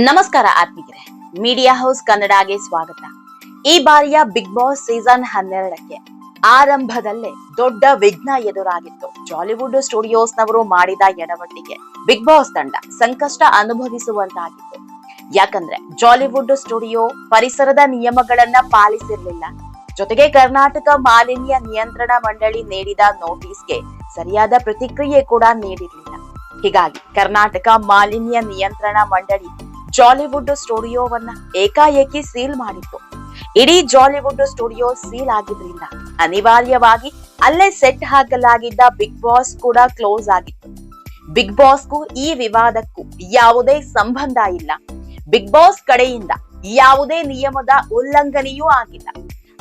ನಮಸ್ಕಾರ ಆತ್ಮಿಕರೇ media house ಕನ್ನಡಗೆ ಸ್ವಾಗತ. ಈ ಬಾರಿಯ ಬಿಗ್ ಬಾಸ್ ಸೀಸನ್ ಹನ್ನೆರಡಕ್ಕೆ ಆರಂಭದಲ್ಲೇ ದೊಡ್ಡ ವಿಘ್ನ ಎದುರಾಗಿತ್ತು. ಜಾಲಿವುಡ್ ಸ್ಟುಡಿಯೋಸ್ ನವರು ಮಾಡಿದ ಎಡವಟ್ಟಿಗೆ ಬಿಗ್ ಬಾಸ್ ತಂಡ ಸಂಕಷ್ಟ ಅನುಭವಿಸುವಂತಾಗಿತ್ತು. ಯಾಕಂದ್ರೆ ಜಾಲಿವುಡ್ ಸ್ಟುಡಿಯೋ ಪರಿಸರದ ನಿಯಮಗಳನ್ನ ಪಾಲಿಸಿರ್ಲಿಲ್ಲ. ಜೊತೆಗೆ ಕರ್ನಾಟಕ ಮಾಲಿನ್ಯ ನಿಯಂತ್ರಣ ಮಂಡಳಿ ನೀಡಿದ ನೋಟಿಸ್ಗೆ ಸರಿಯಾದ ಪ್ರತಿಕ್ರಿಯೆ ಕೂಡ ನೀಡಿರಲಿಲ್ಲ. ಹೀಗಾಗಿ ಕರ್ನಾಟಕ ಮಾಲಿನ್ಯ ನಿಯಂತ್ರಣ ಮಂಡಳಿ ಜಾಲಿವುಡ್ ಸ್ಟುಡಿಯೋವನ್ನ ಏಕಾಏಕಿ ಸೀಲ್ ಮಾಡಿತ್ತು. ಇಡೀ ಜಾಲಿವುಡ್ ಸ್ಟುಡಿಯೋ ಸೀಲ್ ಆಗಿದ್ರಿಂದ ಅನಿವಾರ್ಯವಾಗಿ ಅಲ್ಲೇ ಸೆಟ್ ಹಾಕಲಾಗಿದ್ದ ಬಿಗ್ ಬಾಸ್ ಕೂಡ ಕ್ಲೋಸ್ ಆಗಿತ್ತು. ಬಿಗ್ ಬಾಸ್ಗೂ ಈ ವಿವಾದಕ್ಕೂ ಯಾವುದೇ ಸಂಬಂಧ ಇಲ್ಲ. ಬಿಗ್ ಬಾಸ್ ಕಡೆಯಿಂದ ಯಾವುದೇ ನಿಯಮದ ಉಲ್ಲಂಘನೆಯೂ ಆಗಿಲ್ಲ.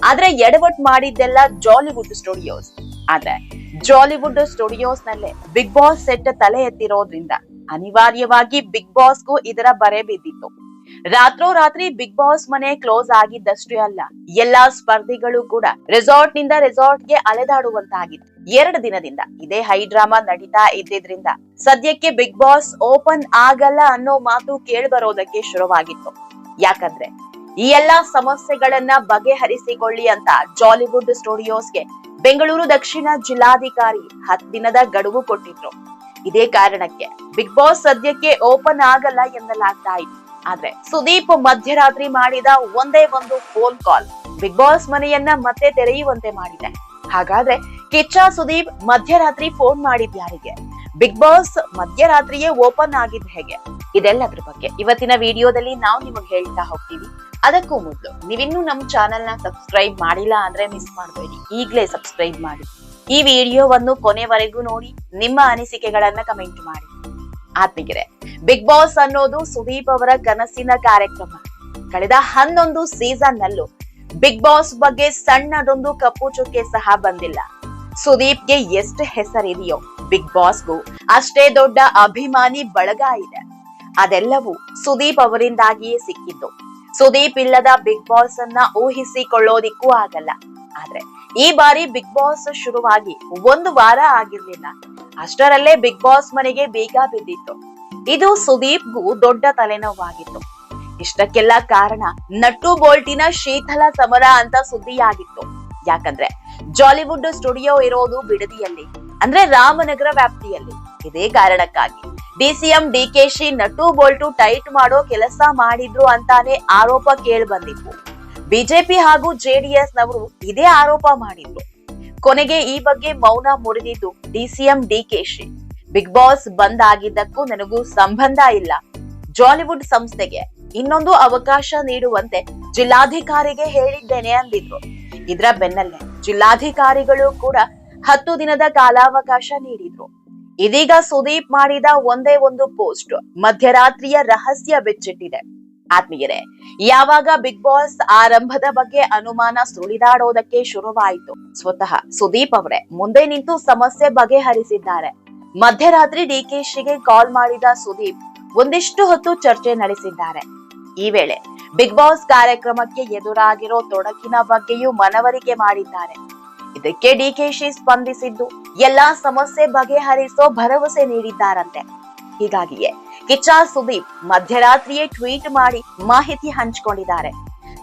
ಆದ್ರೆ ಎಡವಟ್ ಮಾಡಿದ್ದೆಲ್ಲ ಜಾಲಿವುಡ್ ಸ್ಟುಡಿಯೋಸ್ ಆದ್ರೆ ಜಾಲಿವುಡ್ ಸ್ಟುಡಿಯೋಸ್ ನಲ್ಲೇ ಬಿಗ್ ಬಾಸ್ ಸೆಟ್ ತಲೆ ಎತ್ತಿರೋದ್ರಿಂದ ಅನಿವಾರ್ಯವಾಗಿ ಬಿಗ್ ಬಾಸ್ಗೂ ಇದರ ಬರೆ ಬಿದ್ದಿತ್ತು. ರಾತ್ರೋರಾತ್ರಿ ಬಿಗ್ ಬಾಸ್ ಮನೆ ಕ್ಲೋಸ್ ಆಗಿದ್ದಷ್ಟೇ ಅಲ್ಲ, ಎಲ್ಲಾ ಸ್ಪರ್ಧಿಗಳು ಕೂಡ ರೆಸಾರ್ಟ್ನಿಂದ ರೆಸಾರ್ಟ್ಗೆ ಅಲೆದಾಡುವಂತಾಗಿತ್ತು. ಎರಡು ದಿನದಿಂದ ಇದೇ ಹೈಡ್ರಾಮಾ ನಡೀತಾ ಇದ್ದಿದ್ರಿಂದ ಸದ್ಯಕ್ಕೆ ಬಿಗ್ ಬಾಸ್ ಓಪನ್ ಆಗಲ್ಲ ಅನ್ನೋ ಮಾತು ಕೇಳ್ಬರೋದಕ್ಕೆ ಶುರುವಾಗಿತ್ತು. ಯಾಕಂದ್ರೆ ಈ ಎಲ್ಲಾ ಸಮಸ್ಯೆಗಳನ್ನ ಬಗೆಹರಿಸಿಕೊಳ್ಳಿ ಅಂತ ಜಾಲಿವುಡ್ ಸ್ಟುಡಿಯೋಸ್ಗೆ ಬೆಂಗಳೂರು ದಕ್ಷಿಣ ಜಿಲ್ಲಾಧಿಕಾರಿ ಹತ್ತು ದಿನದ ಗಡುವು ಕೊಟ್ಟಿದ್ರು. ಇದೇ ಕಾರಣಕ್ಕೆ ಬಿಗ್ ಬಾಸ್ ಸದ್ಯಕ್ಕೆ ಓಪನ್ ಆಗಲ್ಲ ಎನ್ನಲಾಗ್ತಾ ಇತ್ತು ಆದ್ರೆ ಸುದೀಪ್ ಮಧ್ಯರಾತ್ರಿ ಮಾಡಿದ ಒಂದೇ ಒಂದು ಫೋನ್ ಕಾಲ್ ಬಿಗ್ ಬಾಸ್ ಮನೆಯನ್ನ ಮತ್ತೆ ತೆರೆಯುವಂತೆ ಮಾಡಿದೆ. ಹಾಗಾದ್ರೆ ಕಿಚ್ಚ ಸುದೀಪ್ ಮಧ್ಯರಾತ್ರಿ ಫೋನ್ ಮಾಡಿದ್ ಯಾರಿಗೆ? ಬಿಗ್ ಬಾಸ್ ಮಧ್ಯರಾತ್ರಿಯೇ ಓಪನ್ ಆಗಿದ್ ಹೇಗೆ? ಇದೆಲ್ಲದ್ರ ಬಗ್ಗೆ ಇವತ್ತಿನ ವಿಡಿಯೋದಲ್ಲಿ ನಾವು ನಿಮಗೆ ಹೇಳ್ತಾ ಹೋಗ್ತೀವಿ. ಅದಕ್ಕೂ ಮೊದಲು ನೀವಿನ್ನೂ ನಮ್ಮ ಚಾನೆಲ್ನ ಸಬ್ಸ್ಕ್ರೈಬ್ ಮಾಡಿಲ್ಲ ಅಂದ್ರೆ ಮಿಸ್ ಮಾಡಬೇಡಿ. ಈಗಲೇ ಸಬ್ಸ್ಕ್ರೈಬ್ ಮಾಡಿ. ಈ ವಿಡಿಯೋವನ್ನು ಕೊನೆವರೆಗೂ ನೋಡಿ, ನಿಮ್ಮ ಅನಿಸಿಕೆಗಳನ್ನ ಕಮೆಂಟ್ ಮಾಡಿ. ಆತ್ಮಿಗೆರೆ ಬಿಗ್ ಬಾಸ್ ಅನ್ನೋದು ಸುದೀಪ್ ಅವರ ಕನಸಿನ ಕಾರ್ಯಕ್ರಮ. ಕಳೆದ ಹನ್ನೊಂದು ಸೀಸನ್ ನಲ್ಲೂ ಬಿಗ್ ಬಾಸ್ ಬಗ್ಗೆ ಸಣ್ಣದೊಂದು ಕಪ್ಪು ಚುಕ್ಕೆ ಸಹ ಬಂದಿಲ್ಲ. ಸುದೀಪ್ಗೆ ಎಷ್ಟು ಹೆಸರಿದೆಯೋ ಬಿಗ್ ಬಾಸ್ಗೂ ಅಷ್ಟೇ ದೊಡ್ಡ ಅಭಿಮಾನಿ ಬಳಗ ಇದೆ. ಅದೆಲ್ಲವೂ ಸುದೀಪ್ ಅವರಿಂದಾಗಿಯೇ ಸಿಕ್ಕಿದ್ದು. ಸುದೀಪ್ ಇಲ್ಲದ ಬಿಗ್ ಬಾಸ್ ಅನ್ನ ಊಹಿಸಿಕೊಳ್ಳೋದಿಕ್ಕೂ ಆಗಲ್ಲ. ಆದ್ರೆ ಈ ಬಾರಿ ಬಿಗ್ ಬಾಸ್ ಶುರುವಾಗಿ ಒಂದು ವಾರ ಆಗಿರ್ಲಿಲ್ಲ. ಅಷ್ಟರಲ್ಲೇ ಬಿಗ್ ಬಾಸ್ ಮನೆಗೆ ಬೀಗ ಬಿದ್ದಿತ್ತು. ಇದು ಸುದೀಪ್ಗೂ ದೊಡ್ಡ ತಲೆನೋವಾಗಿತ್ತು. ಇಷ್ಟಕ್ಕೆಲ್ಲ ಕಾರಣ ನಟ್ಟು ಬೋಲ್ಟಿನ ಶೀತಲ ಸಮರ ಅಂತ ಸುದ್ದಿಯಾಗಿತ್ತು. ಯಾಕಂದ್ರೆ ಜಾಲಿವುಡ್ ಸ್ಟುಡಿಯೋ ಇರೋದು ಬಿಡದಿಯಲ್ಲಿ, ಅಂದ್ರೆ ರಾಮನಗರ ವ್ಯಾಪ್ತಿಯಲ್ಲಿ. ಇದೇ ಕಾರಣಕ್ಕಾಗಿ DCM DKShi nut bolt tight ಮಾಡೋ ಕೆಲಸ ಮಾಡಿದ್ರು ಅಂತಾನೆ ಆರೋಪ ಕೇಳಿ ಬಂದಿತ್ತು ಬಿಜೆಪಿ ಹಾಗೂ ಜೆಡಿಎಸ್ ನವರು ಇದೇ ಆರೋಪ ಮಾಡಿದ್ರು. ಕೊನೆಗೆ ಈ ಬಗ್ಗೆ ಮೌನ ಮುರಿದಿದ್ದು ಡಿಸಿಎಂ ಡಿಕೆಶಿ ಬಿಗ್ ಬಾಸ್ ಬಂದ್ ಆಗಿದ್ದಕ್ಕೂ ನನಗೂ ಸಂಬಂಧ ಇಲ್ಲ. ಜಾಲಿವುಡ್ ಸಂಸ್ಥೆಗೆ ಇನ್ನೊಂದು ಅವಕಾಶ ನೀಡುವಂತೆ ಜಿಲ್ಲಾಧಿಕಾರಿಗೆ ಹೇಳಿದ್ದೇನೆ ಅಂದಿದ್ರು. ಇದರ ಬೆನ್ನಲ್ಲೇ ಜಿಲ್ಲಾಧಿಕಾರಿಗಳು ಕೂಡ ಹತ್ತು ದಿನದ ಕಾಲಾವಕಾಶ ನೀಡಿದ್ರು. ಇದೀಗ ಸುದೀಪ್ ಮಾಡಿದ ಒಂದೇ ಒಂದು ಪೋಸ್ಟ್ ಮಧ್ಯರಾತ್ರಿಯ ರಹಸ್ಯ ಬಿಚ್ಚಿಟ್ಟಿದೆ. ಆತ್ಮೀಯರೇ, ಯಾವಾಗ ಬಿಗ್ ಬಾಸ್ ಆರಂಭದ ಬಗ್ಗೆ ಅನುಮಾನ ಸುಳಿದಾಡೋದಕ್ಕೆ ಶುರುವಾಯಿತು. ಸ್ವತಃ ಸುದೀಪ್ ಅವರೇ ಮುಂದೆ ನಿಂತು ಸಮಸ್ಯೆ ಬಗೆಹರಿಸಿದ್ದಾರೆ. ಮಧ್ಯರಾತ್ರಿ ಡಿಕೆಶಿಗೆ ಕಾಲ್ ಮಾಡಿದ ಸುದೀಪ್ ಒಂದಿಷ್ಟು ಹೊತ್ತು ಚರ್ಚೆ ನಡೆಸಿದ್ದಾರೆ. ಈ ವೇಳೆ ಬಿಗ್ ಬಾಸ್ ಕಾರ್ಯಕ್ರಮಕ್ಕೆ ಎದುರಾಗಿರೋ ತೊಡಕಿನ ಬಗ್ಗೆಯೂ ಮನವರಿಕೆ ಮಾಡಿದ್ದಾರೆ. ಇದಕ್ಕೆ ಡಿಕೆಶಿ ಸ್ಪಂದಿಸಿದ್ದು, ಎಲ್ಲಾ ಸಮಸ್ಯೆ ಬಗೆಹರಿಸೋ ಭರವಸೆ ನೀಡಿದ್ದಾರಂತೆ. ಹೀಗಾಗಿಯೇ ಕಿಚ್ಚ ಸುದೀಪ್ ಮಧ್ಯರಾತ್ರಿಯೇ ಟ್ವೀಟ್ ಮಾಡಿ ಮಾಹಿತಿ ಹಂಚಿಕೊಂಡಿದ್ದಾರೆ.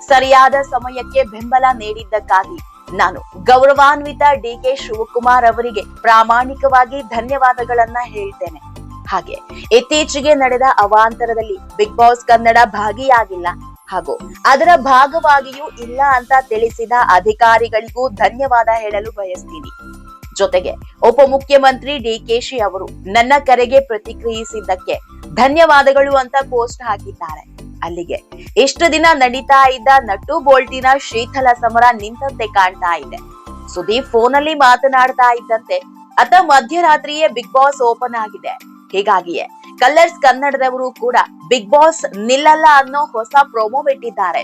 ಸರಿಯಾದ ಸಮಯಕ್ಕೆ ಬೆಂಬಲ ನೀಡಿದ್ದಕ್ಕಾಗಿ ನಾನು ಗೌರವಾನ್ವಿತ ಡಿಕೆ ಶಿವಕುಮಾರ್ ಅವರಿಗೆ ಪ್ರಾಮಾಣಿಕವಾಗಿ ಧನ್ಯವಾದಗಳನ್ನ ಹೇಳ್ತೇನೆ. ಹಾಗೆ ಇತ್ತೀಚೆಗೆ ನಡೆದ ಅವಾಂತರದಲ್ಲಿ ಬಿಗ್ ಬಾಸ್ ಕನ್ನಡ ಭಾಗಿಯಾಗಿಲ್ಲ ಹಾಗೂ ಅದರ ಭಾಗವಾಗಿಯೂ ಇಲ್ಲ ಅಂತ ತಿಳಿಸಿದ ಅಧಿಕಾರಿಗಳಿಗೂ ಧನ್ಯವಾದ ಹೇಳಲು ಬಯಸ್ತೀನಿ. ಜೊತೆಗೆ ಉಪಮುಖ್ಯಮಂತ್ರಿ ಡಿಕೆಶಿ ಅವರು ನನ್ನ ಕರೆಗೆ ಪ್ರತಿಕ್ರಿಯಿಸಿದ್ದಕ್ಕೆ ಧನ್ಯವಾದಗಳು ಅಂತ ಪೋಸ್ಟ್ ಹಾಕಿದ್ದಾರೆ. ಅಲ್ಲಿಗೆ ಇಷ್ಟು ದಿನ ನಡೀತಾ ಇದ್ದ ನಟು ಬೋಲ್ಟಿನ ಶೀತಲ ಸಮರ ನಿಂತಂತೆ ಕಾಣ್ತಾ ಇದೆ. ಸುದೀಪ್ ಫೋನ್ ಅಲ್ಲಿ ಮಾತನಾಡ್ತಾ ಇದ್ದಂತೆ ಅತ ಮಧ್ಯರಾತ್ರಿಯೇ ಬಿಗ್ ಬಾಸ್ ಓಪನ್ ಆಗಿದೆ. ಹೀಗಾಗಿಯೇ ಕಲರ್ಸ್ ಕನ್ನಡದವರು ಕೂಡ ಬಿಗ್ ಬಾಸ್ ನಿಲ್ಲಲ್ಲ ಅನ್ನೋ ಹೊಸ ಪ್ರೋಮೋ ಬಿಟ್ಟಿದ್ದಾರೆ.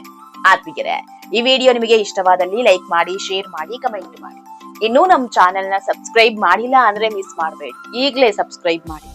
ಆತ್ಮೀಯರೇ, ಈ ವಿಡಿಯೋ ನಿಮಗೆ ಇಷ್ಟವಾದಲ್ಲಿ ಲೈಕ್ ಮಾಡಿ, ಶೇರ್ ಮಾಡಿ, ಕಮೆಂಟ್ ಮಾಡಿ. ಇನ್ನೂ ನಮ್ಮ ಚಾನೆಲ್ನ ಸಬ್ಸ್ಕ್ರೈಬ್ ಮಾಡಿಲ್ಲ ಅಂದ್ರೆ ಮಿಸ್ ಮಾಡಬೇಡಿ. ಈಗಲೇ ಸಬ್ಸ್ಕ್ರೈಬ್ ಮಾಡಿ.